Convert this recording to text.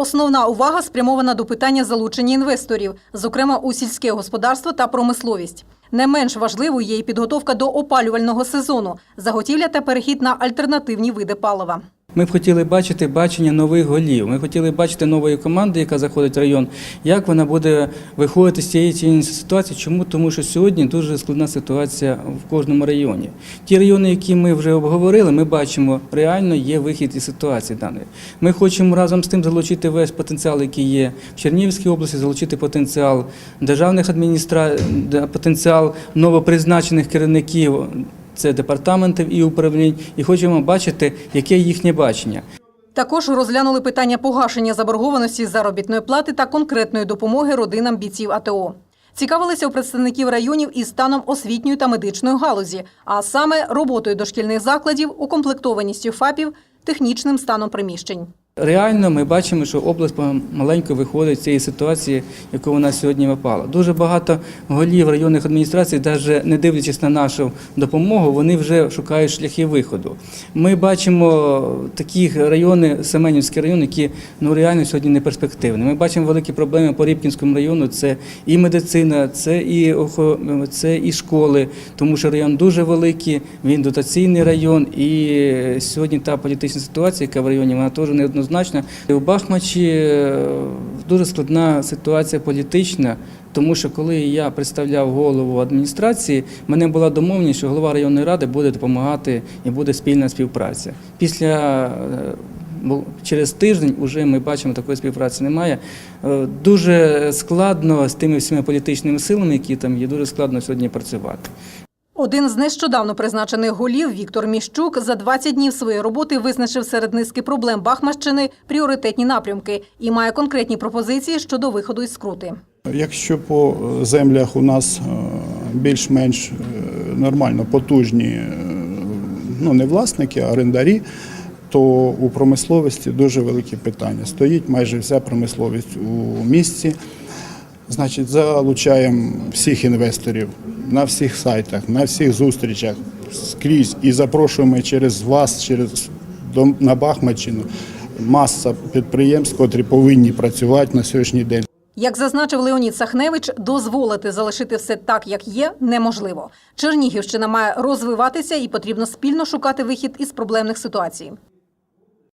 Основна увага спрямована до питання залучення інвесторів, зокрема у сільське господарство та промисловість. Не менш важливою є і підготовка до опалювального сезону, заготівля та перехід на альтернативні види палива. Ми б хотіли бачити бачення нових голів. Ми хотіли бачити нової команди, яка заходить в район, як вона буде виходити з цієї іншої ситуації. Чому? Тому що сьогодні дуже складна ситуація в кожному районі. Ті райони, які ми вже обговорили, ми бачимо, реально є вихід із ситуації даної. Ми хочемо разом з тим залучити весь потенціал, який є в Чернігівській області, залучити потенціал державних адміністрацій, потенціал новопризначених керівників це департаментів і управлінь, і хочемо бачити, яке їхнє бачення. Також розглянули питання погашення заборгованості заробітної плати та конкретної допомоги родинам бійців АТО. Цікавилися у представників районів і станом освітньої та медичної галузі, а саме роботою дошкільних закладів, укомплектованістю ФАПів, технічним станом приміщень. Реально ми бачимо, що область маленько виходить з цієї ситуації, яку вона сьогодні випала. Дуже багато голів районних адміністрацій, навіть не дивлячись на нашу допомогу, вони вже шукають шляхи виходу. Ми бачимо такі райони, Семенівський район, які ну реально сьогодні не перспективні. Ми бачимо великі проблеми по Рібкінському району. Це і медицина, це і це і школи, тому що район дуже великий, він дотаційний район. І сьогодні та політична ситуація, яка в районі, вона теж неоднозначна. У Бахмачі е, дуже складна ситуація політична. Тому що коли я представляв голову адміністрації, мене була домовленість, що голова районної ради буде допомагати і буде спільна співпраця. Після е, бу- через тиждень вже ми бачимо, такої співпраці немає. Е, Дуже складно з тими всіма політичними силами, які там є, дуже складно сьогодні працювати. Один з нещодавно призначених голів Віктор Міщук за 20 днів своєї роботи визначив серед низки проблем Бахмаччини пріоритетні напрямки і має конкретні пропозиції щодо виходу із скрути. Якщо по землях у нас е, більш-менш е, нормально потужні, е, ну не власники, а орендарі, то у промисловості дуже великі питання. Стоїть майже вся промисловість у місті. Значить, залучаємо всіх інвесторів на всіх сайтах, на всіх зустрічах скрізь і запрошуємо через вас, через на Бахмаччину маса підприємств, котрі повинні працювати на сьогоднішній день. Як зазначив Леонід Сахневич, дозволити залишити все так, як є, неможливо. Чернігівщина має розвиватися і потрібно спільно шукати вихід із проблемних ситуацій.